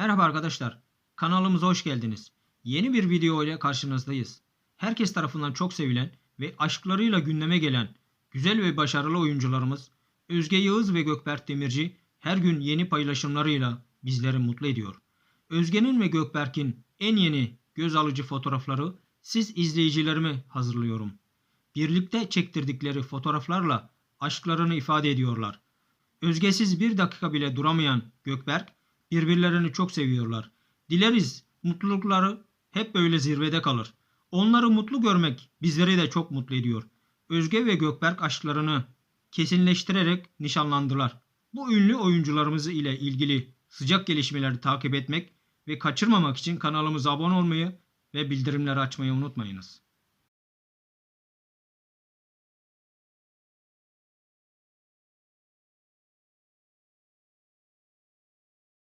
Merhaba arkadaşlar. Kanalımıza hoş geldiniz. Yeni bir video ile karşınızdayız. Herkes tarafından çok sevilen ve aşklarıyla gündeme gelen güzel ve başarılı oyuncularımız Özge Yağız ve Gökberk Demirci her gün yeni paylaşımlarıyla bizleri mutlu ediyor. Özge'nin ve Gökberk'in en yeni göz alıcı fotoğrafları siz izleyicilerime hazırlıyorum. Birlikte çektirdikleri fotoğraflarla aşklarını ifade ediyorlar. Özgesiz bir dakika bile duramayan Gökberk birbirlerini çok seviyorlar. Dileriz mutlulukları hep böyle zirvede kalır. Onları mutlu görmek bizleri de çok mutlu ediyor. Özge ve Gökberk aşklarını kesinleştirerek nişanlandılar. Bu ünlü oyuncularımız ile ilgili sıcak gelişmeleri takip etmek ve kaçırmamak için kanalımıza abone olmayı ve bildirimleri açmayı unutmayınız.